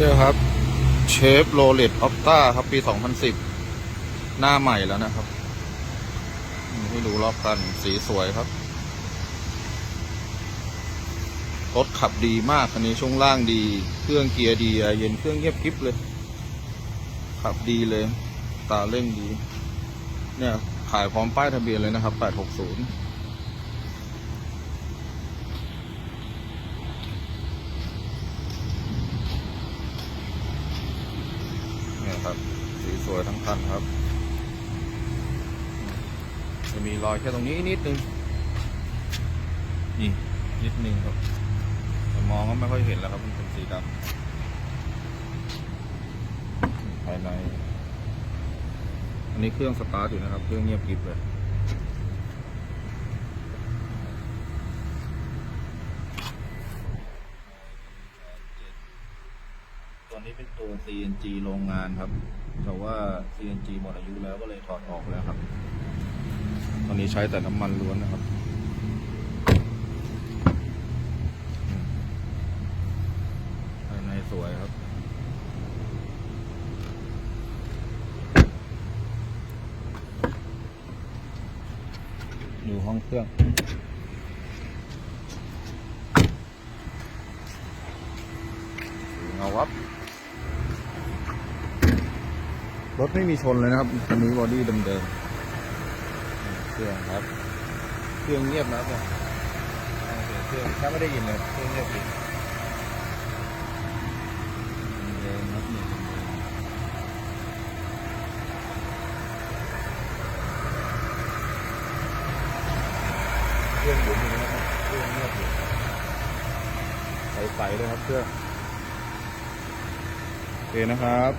เนี่ยครับเชฟโรเลตออฟต้าครับ ปี 2010 หน้าใหม่แล้วนะครับนี่ให้ดูรอบคันสีสวยครับ รถขับดีมากคันนี้ช่วงล่างดี เครื่องเกียร์ดีเย็นเครื่องเงียบกริบเลย ขับดีเลย ตาเร่งดี เนี่ยขายพร้อมป้ายทะเบียนเลยนะครับ 860 ครับ สีสวยทั้งคันครับ จะมีรอยแค่ตรงนี้นิดนึง นี่นิดนึงครับแต่มองก็ไม่ค่อยเห็นแล้วครับ มันเป็นสีดำภายใน อันนี้เครื่องสตาร์ทอยู่นะครับ เครื่องเงียบกริบเลย ตัวนี้เป็นตัว CNG โรงงานครับ แต่ว่า CNG หมดอายุแล้วก็เลยถอดออกแล้วครับ ตอนนี้ใช้แต่น้ำมันล้วนนะครับ ภายในสวยครับ อยู่ห้องเครื่องเงาวับ รถไม่มีชนเลยนะครับคันนี้บอดี้เดิมๆเครื่องครับ เครื่องเงียบนะครับเนี่ยเครื่องแค่ไม่ได้ยินเลยเครื่องเงียบดีเดิมครับเนี่เครื่องอยู่นี่นะครับเครื่องเงียบอยู่ใสๆเลยครับเครื่องโอเคนะครับ